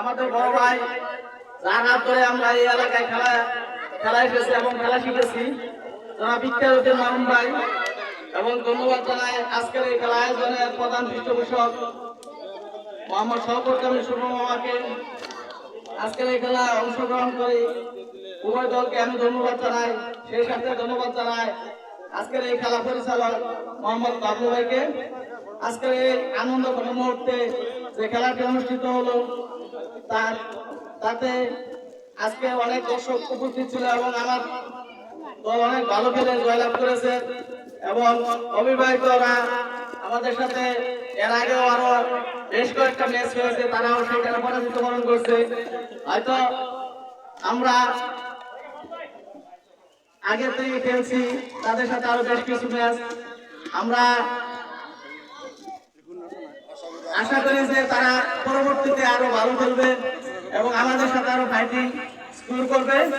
আমাদের বড় ভাই, যার আমরা এই এলাকায় খেলা খেলা এসেছি এবং খেলা শিখেছি। যারা বিখ্যাত মামুন ভাই, এবং ধন্যবাদ জানাই আজকের এই খেলা আয়োজনের প্রধান পৃষ্ঠপোষক মোহাম্মদ কামিল শুভ মামাকে। আজকের এই খেলায় অংশগ্রহণ করে উভয় দলকে আমি ধন্যবাদ জানাই, সেই সাথে ধন্যবাদ জানাই আজকের এই খেলা পরিচালক মোহাম্মদ বাবু ভাইকে আজকের এই আনন্দ মুহূর্তে যে খেলাটি অনুষ্ঠিত হলো, তার, তাতে আজকে অনেক দর্শক উপস্থিত ছিল এবং আমার দল অনেক ভালো খেলে জয়লাভ করেছে এবং অবিবাহিতরা আমাদের সাথে এর আগেও আরও বেশ কয়েকটা ম্যাচ হয়েছে তারাও সেখানে পরাজিত বরণ করছে। হয়তো আমরা আগে থেকে খেলছি, তাদের সাথে আরও বেশ কিছু ম্যাচ আমরা আশা করি যে তারা পরবর্তীতে আরও ভালো খেলবে এবং আমাদের সাথে আরও ফাইটিং স্কোর করবে।